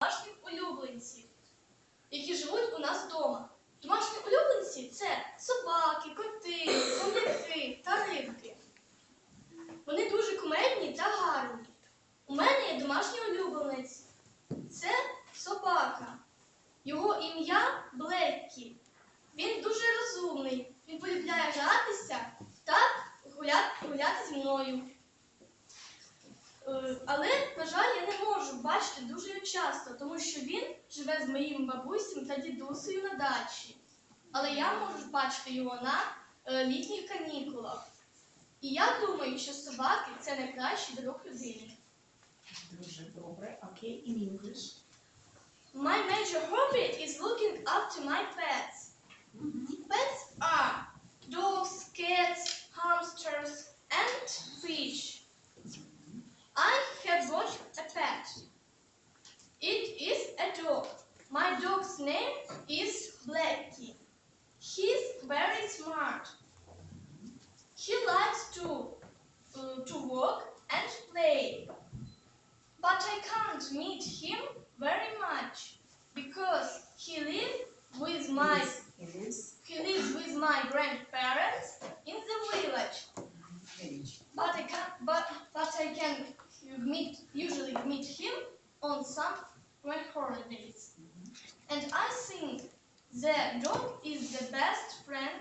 домашніх улюбленців, які живуть у нас вдома. Домашні улюбленці це собаки, коти, хом'яки та рибки. Вони дуже кумедні та гарні. У мене є домашній улюбленець. Це собака. Його ім'я Блеккі. Він дуже розумний. Він полюбляє гратися та гуляти, гуляти зі мною. Е, Але, на жаль, я не можу бачити дуже часто, тому що він живе з моїм бабусем та дідусею на дачі. Але я можу бачити його на е, літніх канікулах. І я думаю, що собаки це найкращий друг людини. Дуже добре. Окей, in English. My major hobby is looking after my. Pets My dog's name is Blackie. He's very smart. He likes to uh, to walk and play. But I can't meet him very much because he lives with my It is he lives with my grandparents in the village. But I can but but I can meet usually meet him on summer holidays. And I think the dog is the best friend.